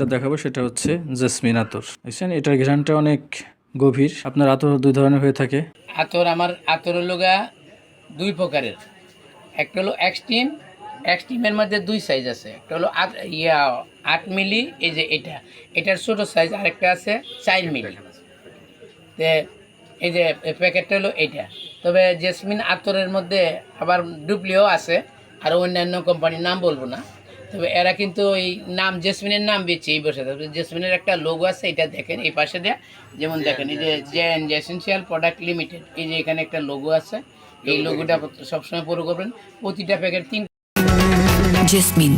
যেটা দেখাবো সেটা হচ্ছে জেসমিন আতর। দেখছেন? এটার ঘ্রাণটা অনেক গভীর। আপনার আতর দুই ধরনের হয়ে থাকে। আতর আমার, আতর হলো গা দুই প্রকারের। একটা হলো এক্সট্রিম এক্সট্রিমের মধ্যে দুই সাইজ আছে। একটা হলো আট, ইয়া, আট মিলি, এই যে এটা। এটার ছোটো সাইজ আরেকটা আছে চার মিলি। তে এই যে প্যাকেটটা হলো এইটা। তবে জেসমিন আতরের মধ্যে আবার ডুপ্লিও আছে। আর অন্যান্য কোম্পানির নাম বলব না। তবে এরা কিন্তু এই নাম জেসমিনের নাম বেছে এই বসে তবে জেসমিনের একটা লোগো আছে এটা দেখেন এই পাশে দেয়া। যেমন দেখেন এই যে জেন এসেন্সিয়াল প্রোডাক্ট লিমিটেড এই যে এখানে একটা লোগো আছে। এই লোগোটা সবসময় পুরো করবেন। প্রতিটা প্যাকেট তিন জেসমিন।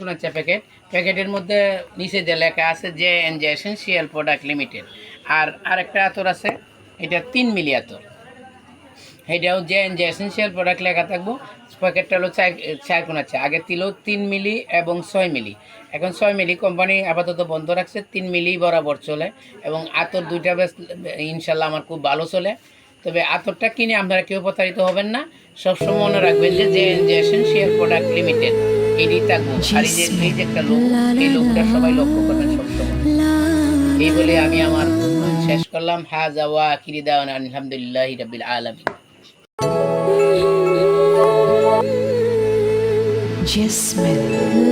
আছে প্যাকেট। প্যাকেটের মধ্যে নিচে যে লেখা আছে J N J essential product limited আর আরেকটা আতর আছে এটা তিন মিলি আতর। এটাও এন জে এসেন্সিয়াল প্রোডাক্ট লেখা থাকব প্যাকেটটা হলো চার চার কোন আছে। আগে ছিল তিন মিলি এবং ছয় মিলি। এখন ছয় মিলি কোম্পানি আপাতত বন্ধ রাখছে, তিন মিলি বরাবর চলে এবং আতর দুইটা বেশ ইনশাল্লাহ আমার খুব ভালো চলে। তবে আতরটা কিনে আপনারা কেউ প্রতারিত হবেন না। সবসময় মনে রাখবেন যে যে জে এসেন্সিয়াল প্রোডাক্ট লিমিটেড এটি থাকব আর এই যে এই যে একটা লোক, এই লোকটা সবাই লক্ষ্য করবেন সবসময়। এই বলে আমি আমার শেষ করলাম। হাজা ওয়া আখিরি দাওয়ানা আলহামদুলিল্লাহ রাব্বিল আলামিন। জেসমিন